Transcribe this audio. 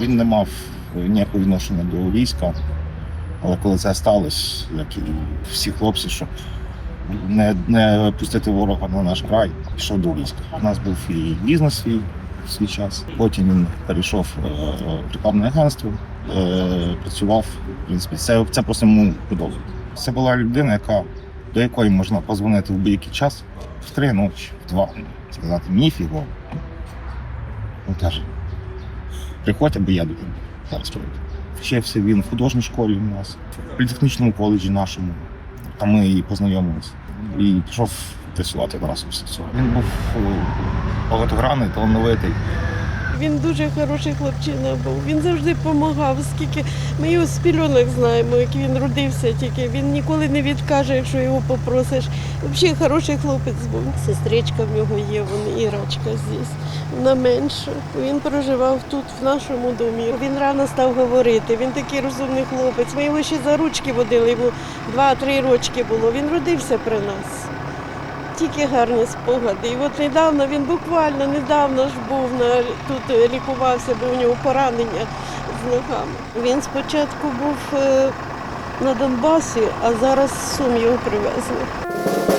Він не мав ніякого відношення до війська, але коли це сталося, як і всі хлопці, щоб не, не пустити ворога на наш край, пішов до війська. У нас був і бізнес свій в свій час. Потім він перейшов е, в рекламне агентство, е, працював. В принципі, це, це просто йому подобається. Це була людина, яка, до якої можна позвонити в будь-який час в три ночі, в два, сказати мені фіго. Він каже, приходь, або я до нього зараз прийду. Вчився він в художній школі у нас, в політехнічному коледжі нашому. Там ми і познайомилися. І пішов працювати після цього. Він був е, багатогранний, талановитий. Він дуже хороший хлопчина був. Він завжди допомагав, скільки ми його з пільонок знаємо, як він родився тільки. Він ніколи не відкаже, якщо його попросиш. Взагалі хороший хлопець був. Сестричка в нього є, вон Ірочка здесь. Вона менша. Він проживав тут, в нашому домі. Він рано став говорити. Він такий розумний хлопець. Ми його ще за ручки водили, йому два-три рочки було. Він родився при нас тільки гарні спогади. І от недавно він буквально недавно ж був на тут лікувався, бо у нього поранення з ногами. Він спочатку був е, на Донбасі, а зараз з Сум його привезли.